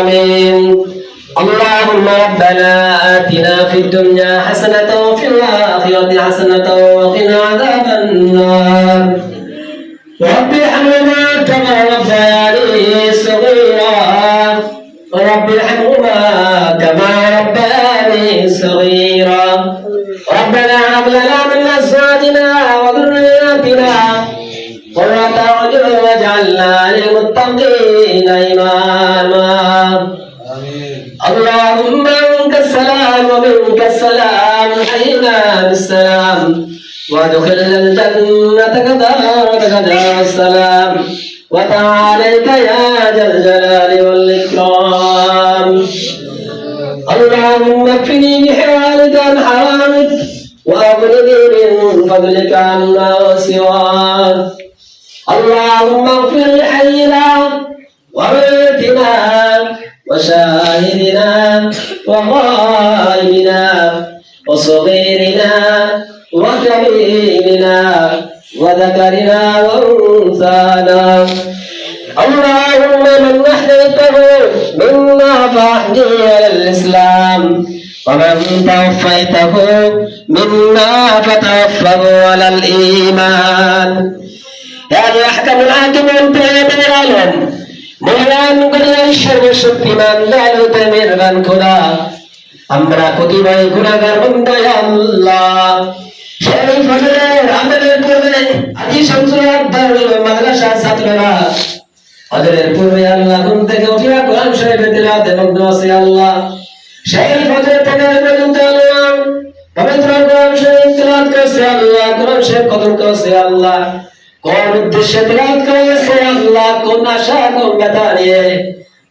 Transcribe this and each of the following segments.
آمين. اللهم ربنا آتنا في الدنيا حسنة وفي الآخرة حسنة وقنا عذاب النار. رب ارحمهما كما ربياني صغيرا. رب ارحمهما كما ربياني صغيرا. ربنا هب لنا من أزواجنا وذرياتنا قرة أعين واجعلنا للمتقين إماما اللهم منك السلام ومنك السلام حينا بالسلام. وادخلنا الجنة كدارك دار السلام وتعاليك يا ذا الجلال والإكرام. اللهم اكفني بحوالك عن حرامك واغنني من فضلك عما سواك. اللهم اغفر لحينا وميتنا وشاهدنا. وظالمنا وصغيرنا وكبيرنا وذكرنا وأنثانا. اللهم من أحييته منا فاحيه على الإسلام ومن توفيته منا فتوفه على الإيمان. يعني أحكم الحاكم أنت يا بني غالب مولانا সর্বশক্তিমান দয়ালু প্রেমের গান খোদা। আমরা প্রতিবাই গুণাগার বন্দায় আল্লাহ। সেই কোন উদ্দেশ্যে তিলাওয়াত কোন আশা, কোন ব্যথা নিয়ে?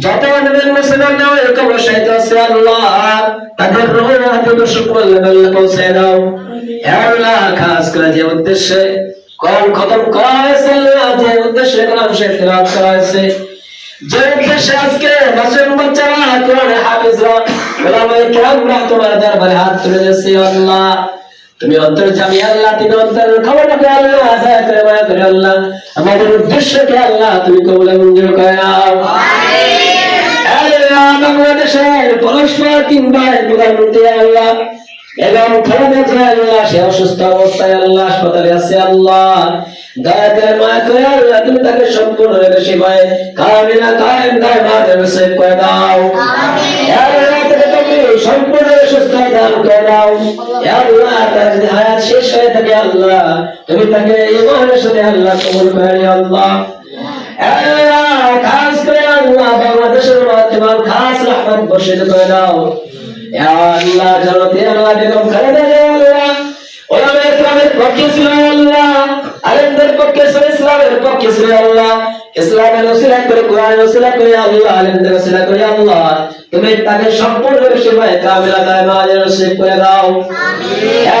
যত নবীর মুসলমান নাও এরকম রসাইতে আছে আল্লাহ। তাদের রোহ হাতে দর্শক বললে বললে পৌঁছে দাও। হে আল্লাহ, খাস করে যে উদ্দেশ্যে কোরআন খতম করা হয়েছে আল্লাহ, যে উদ্দেশ্যে কোরআন শরীফ তেলাওয়াত করা হয়েছে। যে উদ্দেশ্যে আজকে মাসুম বাচ্চারা, কোরআনে হাফিজরা, ওলামায়ে কেরামরা তোমার হাত তুলে আল্লাহ। তুমি অন্তর জামি আল্লাহ, তুমি অন্তরের খবর আল্লাহ আল্লাহ। আমাদের উদ্দেশ্যকে আল্লাহ তুমি কবুলে মঞ্জুর করে বাংলাদেশের পরস্পর কিংবা প্রধানমন্ত্রী আল্লাহ। এবং খালেদা জিয়া আল্লাহ সে অসুস্থ অবস্থায় আল্লাহ হাসপাতালে আছে আল্লাহ। দয়া করে মায়া করে আল্লাহ তুমি তাকে সম্পূর্ণ সেবায় কামিনা কায়েম নসিব করে দাও। আল্লাহ তাকে তুমি সম্পূর্ণ সুস্থ দান করে দাও। আল্লাহ তার যদি হায়াত শেষ হয়ে থাকে আল্লাহ তুমি তাকে ইমানের সাথে আল্লাহ কবুল করে আল্লাহ। আল্লাহ খাস আল্লাহ বাংলাদেশের তোমার খাস রহমত বর্ষিত করে দাও। করে, কোরআনের ওসিলা করে করে, আল্লাহ, তুমি তাকে সম্পূর্ণ সেবায় কামিলা দায়মা নসিব করে দাও। ইয়া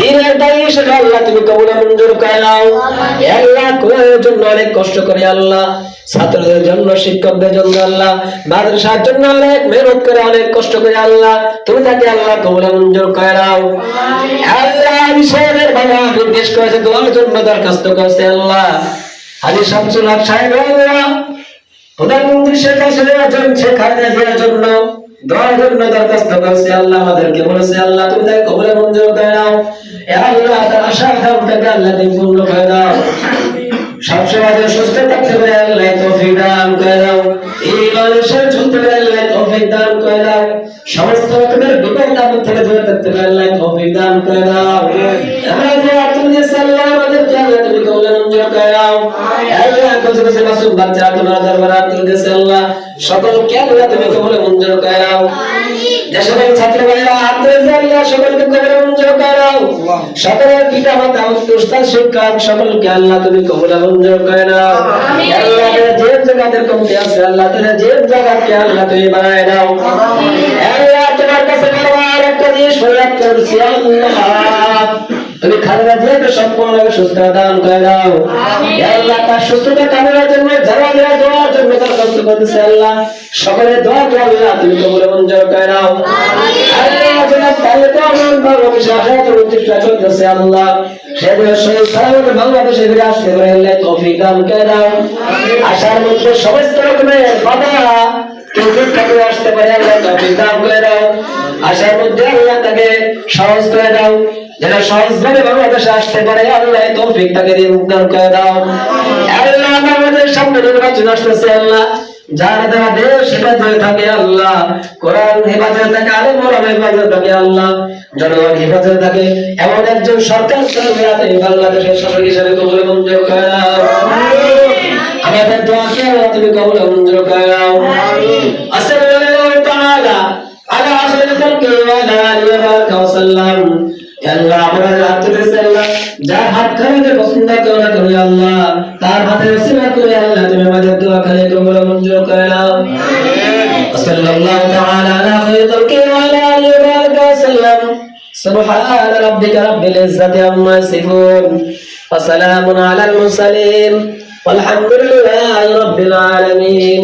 দিনের দায়ী হিসেবে আল্লাহ তুমি কবুল মঞ্জুর করে নাও। আল্লাহ কোরআনের জন্য অনেক কষ্ট করে আল্লাহ, ছাত্রদের জন্য, শিক্ষকদের জন্য আল্লাহ, মাদ্রাসার জন্য অনেক মেহনত করে, অনেক কষ্ট করে আল্লাহ, তুমি তাকে আল্লাহ কবুল মঞ্জুর করে নাও। আল্লাহ বিষয়ের বাবা নির্দেশ করেছে দোয়ার জন্য দরখাস্ত করেছে আল্লাহ। আলী শামসুল হক সাহেব প্রধানমন্ত্রী শেখ হাসিনা জন শেখ হাসিনা জন্য দোয়ার জন্য দরখাস্ত করেছে আল্লাহ আমাদেরকে বলেছে, আল্লাহ, তুমি তাকে কবলে মঞ্জুর করে নাও। আল্লাহ তার আশা আকাঙ্ক্ষাকে আল্লাহ তুমি পূর্ণ করে দাও। সবসময় সুস্থ থাকতে পারে আল্লাহ তৌফিক দান করে দাও। এই মানুষের চলতে পারে আল্লাহ তৌফিক দান করে দাও। সমস্ত রকমের বিপদ আপদ থেকে দূরে থাকতে পারে আল্লাহ তৌফিক দান করে দাও। আমরা যে তুমি যে সাল্লাহ আমাদেরকে আল্লাহ তুমি কবলে মঞ্জুর করে নাও। আল্লাহ কিছু কিছু মাসুম বাচ্চা তোমার দরবারে তুলতেছে আল্লাহ সকলকে আল্লাহ তুমি কবুল মঞ্জুর করে নাও যে সকল ছাত্র ভাইরা হাত আল্লাহ সকলকে কবুল মঞ্জুর করে নাও সকলের পিতা মাতা উস্তাদ শিক্ষক সকলকে আল্লাহ তুমি কবুল মঞ্জুর করে নাও আল্লাহ যে জায়গাতে কমতে আছে আল্লাহ তারা যে জায়গাকে আল্লাহ তুমি বানায় দাও আল্লাহ তোমার কাছে বারবার একটা জিনিস ফরিয়াদ করছি আল্লাহ তুমি খালেদা জিয়াকে সম্পূর্ণভাবে সুস্থ দান করে দাও আল্লাহ তার সুস্থতা কামনার জন্য যারা যারা দোয়ার জন্য দরখাস্ত করতেছে সকলের দোয়া তুমি করে তাহলে তো আমার বাংলাদেশে প্রতিষ্ঠা আল্লাহ। আসতে পারে, আল্লাহ তৌফিক দাও। তাকে সহজ আসতে পারে তাকে দিয়ে দান করে দাও। আমাদের সামনে নির্বাচন আসতেছে, আল্লাহ। যার দ্বারা দেশ হেফাজত থাকে আল্লাহ কোরআন হেফাজত থাকে আলেম ওলামা হেফাজত থাকে আল্লাহ জনগণ হেফাজত থাকে। এমন একজন সরকার চলবে বাংলাদেশের শাসক হিসেবে কবুল মঞ্জুর আমাদের দোয়াকে আল্লাহ তুমি কবুল মঞ্জুর করে দাও আসসালামু তাআলা। আলা আখির খালকি ওয়া আলা আলিহি ওয়া সাল্লাম আল্লাহ আমাদের হাত তুলেছে আল্লাহ যার হাত খানিকে পছন্দ করো না তুমি আল্লাহ তার হাতে ওসিলা করে আল্লাহ তুমি আমাদের দোয়া খালি কবুল মঞ্জুর করে নাও وصلى الله تعالى على خير خلقه وعلى اله وبارك وسلم سبحان ربك رب العزة عما يصفون وسلام على المرسلين والحمد لله رب العالمين